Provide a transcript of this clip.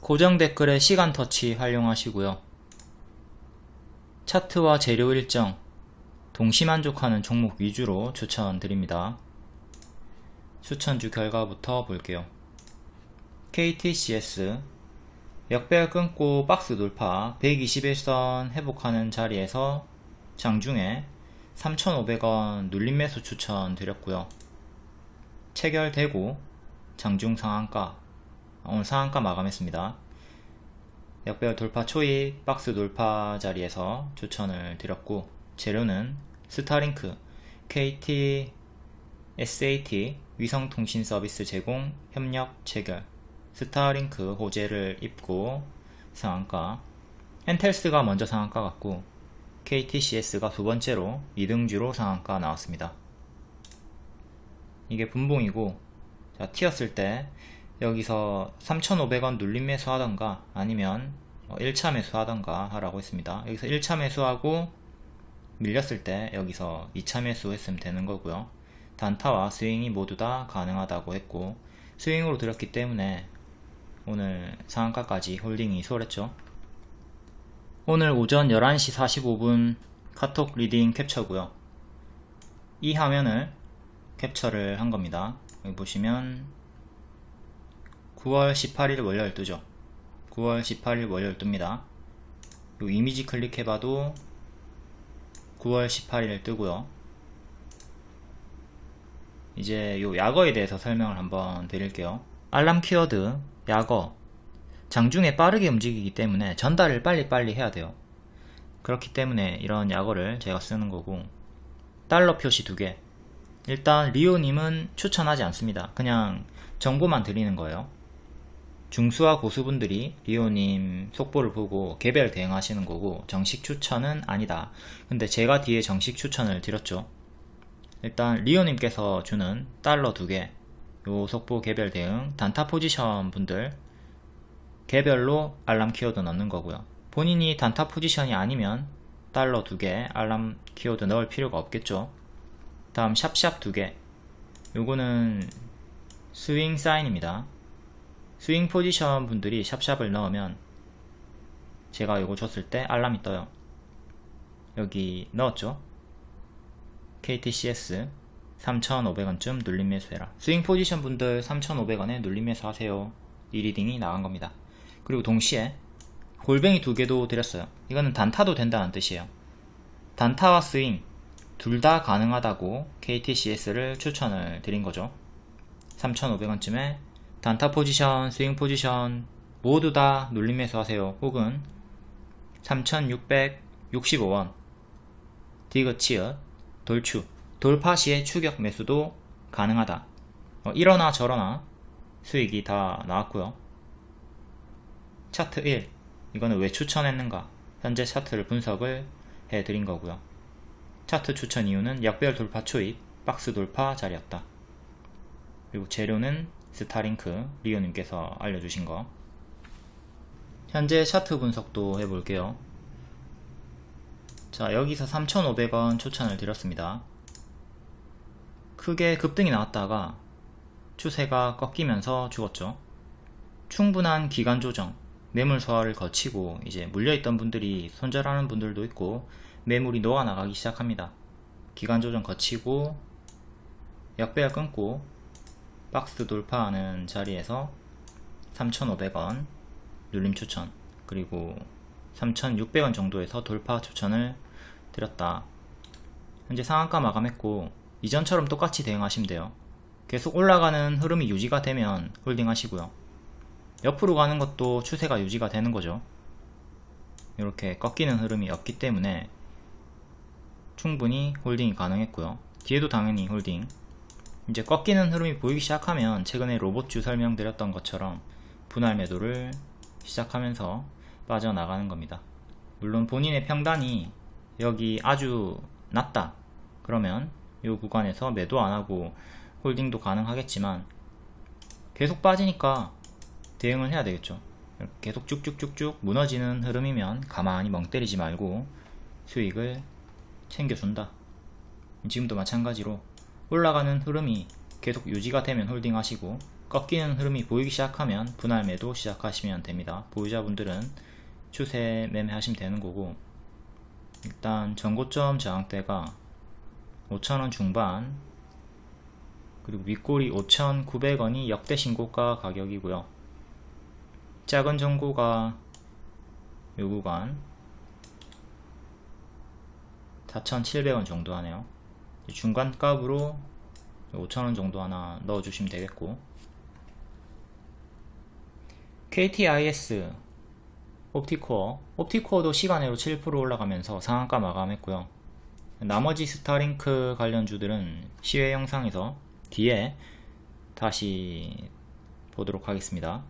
고정 댓글에 시간 터치 활용하시고요. 차트와 재료 일정, 동시 만족하는 종목 위주로 추천드립니다. 추천주 결과부터 볼게요. KTCS 역배열 끊고 박스 돌파 121선 회복하는 자리에서 장중에 3,500원 눌림 매수 추천드렸고요. 체결되고 장중 상한가 오늘 상한가 마감했습니다. 역배열 돌파 초입 박스 돌파 자리에서 추천을 드렸고 재료는 스타링크, KT, SAT 위성통신 서비스 제공 협력 체결 스타링크 호재를 입고 상한가 엔텔스가 먼저 상한가 갔고 KTCS가 두 번째로 2등주로 상한가 나왔습니다. 이게 분봉이고 자 튀었을 때 여기서 3,500원 눌림 매수 하던가 아니면 1차 매수 하던가 하라고 했습니다. 여기서 1차 매수하고 밀렸을 때 여기서 2차 매수 했으면 되는 거고요. 단타와 스윙이 모두 다 가능하다고 했고 스윙으로 들었기 때문에 오늘 상한가까지 홀딩이 수월했죠. 오늘 오전 11시 45분 카톡 리딩 캡처고요. 이 화면을 캡처를 한 겁니다. 여기 보시면 9월 18일 월요일 뜨죠. 9월 18일 월요일 뜹니다. 요 이미지 클릭해봐도 9월 18일 뜨고요. 이제 요 약어에 대해서 설명을 한번 드릴게요. 알람 키워드, 약어. 장중에 빠르게 움직이기 때문에 전달을 빨리빨리 해야 돼요. 그렇기 때문에 이런 약어를 제가 쓰는 거고 달러 표시 두 개. 일단 리오님은 추천하지 않습니다. 그냥 정보만 드리는 거예요. 중수와 고수분들이 리오님 속보를 보고 개별 대응하시는 거고 정식 추천은 아니다. 근데 제가 뒤에 정식 추천을 드렸죠. 일단 리오님께서 주는 달러 두 개, 요 속보 개별 대응, 단타 포지션 분들 개별로 알람 키워드 넣는 거고요. 본인이 단타 포지션이 아니면 달러 두 개, 알람 키워드 넣을 필요가 없겠죠. 다음 샵샵 두 개. 요거는 스윙 사인입니다. 스윙 포지션 분들이 샵샵을 넣으면 제가 요거 줬을 때 알람이 떠요. 여기 넣었죠? KTCS 3,500원쯤 눌림 매수해라. 스윙 포지션 분들 3,500원에 눌림 매수 하세요. 이 리딩이 나간 겁니다. 그리고 동시에 골뱅이 두 개도 드렸어요. 이거는 단타도 된다는 뜻이에요. 단타와 스윙 둘 다 가능하다고 KTCS를 추천을 드린 거죠. 3,500원쯤에 단타 포지션, 스윙 포지션 모두 다 눌림 매수 하세요. 혹은 3,665원 디그 치읓 돌추 돌파 시에 추격 매수도 가능하다. 어, 이러나 저러나 수익이 다 나왔고요. 차트 1 이거는 왜 추천했는가 현재 차트를 분석을 해드린 거고요. 차트 추천 이유는 역별 돌파 초입 박스 돌파 자리였다. 그리고 재료는 스타링크 리오님께서 알려주신 거. 현재 차트 분석도 해볼게요. 자 여기서 3,500원 추천을 드렸습니다. 크게 급등이 나왔다가 추세가 꺾이면서 죽었죠. 충분한 기간 조정, 매물 소화를 거치고 이제 물려있던 분들이 손절하는 분들도 있고 매물이 녹아나가기 시작합니다. 기간 조정 거치고 역배열 끊고 박스 돌파하는 자리에서 3,500원 눌림 추천 그리고 3,600원 정도에서 돌파 추천을 드렸다. 현재 상한가 마감했고 이전처럼 똑같이 대응하시면 돼요. 계속 올라가는 흐름이 유지가 되면 홀딩 하시고요. 옆으로 가는 것도 추세가 유지가 되는 거죠. 이렇게 꺾이는 흐름이 없기 때문에 충분히 홀딩이 가능했고요. 뒤에도 당연히 홀딩. 이제 꺾이는 흐름이 보이기 시작하면 최근에 로봇주 설명드렸던 것처럼 분할 매도를 시작하면서 빠져나가는 겁니다. 물론 본인의 평단이 여기 아주 낮다. 그러면 이 구간에서 매도 안하고 홀딩도 가능하겠지만 계속 빠지니까 대응을 해야 되겠죠. 계속 쭉쭉쭉쭉 무너지는 흐름이면 가만히 멍 때리지 말고 수익을 챙겨준다. 지금도 마찬가지로 올라가는 흐름이 계속 유지가 되면 홀딩 하시고 꺾이는 흐름이 보이기 시작하면 분할 매도 시작하시면 됩니다. 보유자분들은 추세 매매 하시면 되는 거고 일단 전고점 저항대가 5,000원 중반 그리고 윗골이 5,900원이 역대 신고가 가격이고요. 작은 정고가 요 구간 4,700원 정도 하네요. 중간 값으로 5,000원 정도 하나 넣어주시면 되겠고 KTIS 옵티코어 옵티코어도 시간으로 7% 올라가면서 상한가 마감했고요. 나머지 스타링크 관련주들은 시외 영상에서 뒤에 다시 보도록 하겠습니다.